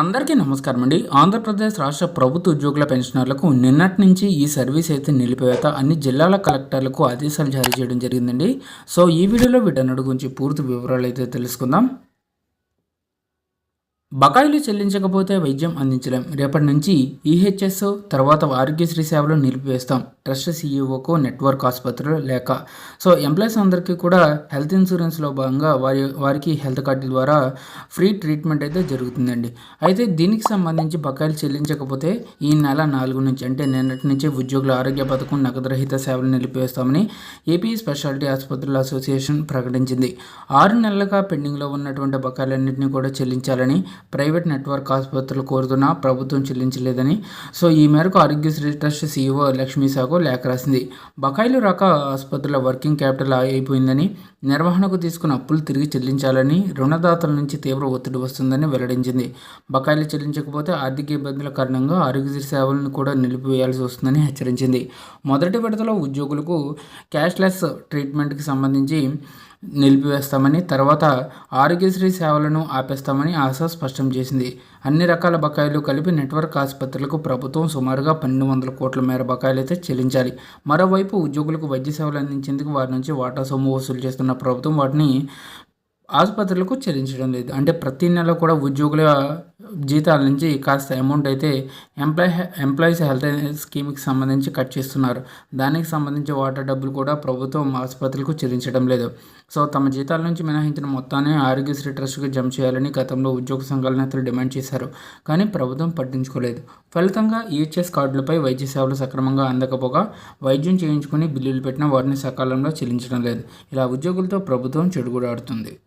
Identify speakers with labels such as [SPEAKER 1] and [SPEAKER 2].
[SPEAKER 1] అందరికీ నమస్కారం అండి. ఆంధ్రప్రదేశ్ రాష్ట్ర ప్రభుత్వ ఉద్యోగుల పెన్షనర్లకు నిన్నటి నుంచి ఈ సర్వీస్ అయితే నిలిపివేత అన్ని జిల్లాల కలెక్టర్లకు ఆదేశాలు జారీ చేయడం జరిగిందండి. సో ఈ వీడియోలో వీటన్నిటి గురించి పూర్తి వివరాలు అయితే తెలుసుకుందాం. బకాయిలు చెల్లించకపోతే వైద్యం అందించలేం. రేపటి నుంచి ఈహెచ్ఎస్ తర్వాత ఆరోగ్యశ్రీ సేవలు నిలిపివేస్తాం. ట్రస్ట్ సీఈఓకు నెట్వర్క్ ఆసుపత్రులు లేక. సో ఎంప్లాయీస్ అందరికీ కూడా హెల్త్ ఇన్సూరెన్స్లో భాగంగా వారి వారికి హెల్త్ కార్డు ద్వారా ఫ్రీ ట్రీట్మెంట్ అయితే జరుగుతుందండి. అయితే దీనికి సంబంధించి బకాయిలు చెల్లించకపోతే ఈ నెల నాలుగు నుంచి అంటే నిన్నటి నుంచి ఉద్యోగుల ఆరోగ్య పథకం నగదురహిత సేవలు నిలిపివేస్తామని ఏపీ స్పెషాలిటీ ఆసుపత్రుల అసోసియేషన్ ప్రకటించింది. ఆరు నెలలుగా పెండింగ్లో ఉన్నటువంటి బకాయిలన్నింటినీ కూడా చెల్లించాలని ప్రైవేట్ నెట్వర్క్ ఆసుపత్రులు కోరుతున్నా ప్రభుత్వం చెల్లించలేదని. సో ఈ మేరకు ఆరోగ్యశ్రీ ట్రస్ట్ సీఈఓ లక్ష్మీ సాగు లేఖ రాసింది. బకాయిలు రాక ఆసుపత్రుల వర్కింగ్ క్యాపిటల్ అయిపోయిందని నిర్వహణకు తీసుకున్న అప్పులు తిరిగి చెల్లించాలని రుణదాతల నుంచి తీవ్ర ఒత్తిడి వస్తుందని వెల్లడించింది. బకాయిలు చెల్లించకపోతే ఆర్థిక ఇబ్బందుల కారణంగా ఆరోగ్యశ్రీ సేవలను కూడా నిలిపివేయాల్సి వస్తుందని హెచ్చరించింది. మొదటి విడతలో ఉద్యోగులకు క్యాష్లెస్ ట్రీట్మెంట్కి సంబంధించి నిలిపివేస్తామని తర్వాత ఆరోగ్యశ్రీ సేవలను ఆపేస్తామని ఆశా స్పష్టం చేసింది. అన్ని రకాల బకాయిలు కలిపి నెట్వర్క్ ఆసుపత్రులకు ప్రభుత్వం సుమారుగా పన్నెండు వందల కోట్ల మేర బకాయిలు అయితే చెల్లించాలి. మరోవైపు ఉద్యోగులకు వైద్య సేవలు అందించేందుకు వారి నుంచి వాటా సొమ్ము వసూలు చేస్తున్న ప్రభుత్వం వాటిని ఆసుపత్రులకు చెల్లించడం లేదు. అంటే ప్రతి నెల కూడా ఉద్యోగుల జీతాల నుంచి కాస్త అమౌంట్ అయితే ఎంప్లాయ్ ఎంప్లాయీస్ హెల్త్ స్కీమ్కి సంబంధించి కట్ చేస్తున్నారు. దానికి సంబంధించి వాటర్ డబ్బులు కూడా ప్రభుత్వం ఆసుపత్రులకు చెల్లించడం లేదు. సో తమ జీతాల నుంచి మినహాయించిన మొత్తాన్ని ఆరోగ్యశ్రీ ట్రస్ట్కి జమ చేయాలని గతంలో ఉద్యోగ సంఘాల నేతలు డిమాండ్ చేశారు. కానీ ప్రభుత్వం పట్టించుకోలేదు. ఫలితంగా ఈహెచ్ఎస్ కార్డులపై వైద్య సేవలు సక్రమంగా అందకపోగా వైద్యం చేయించుకుని బిల్లులు పెట్టిన వాటిని సకాలంలో చెల్లించడం లేదు. ఇలా ఉద్యోగులతో ప్రభుత్వం చెడుగుడాడుతుంది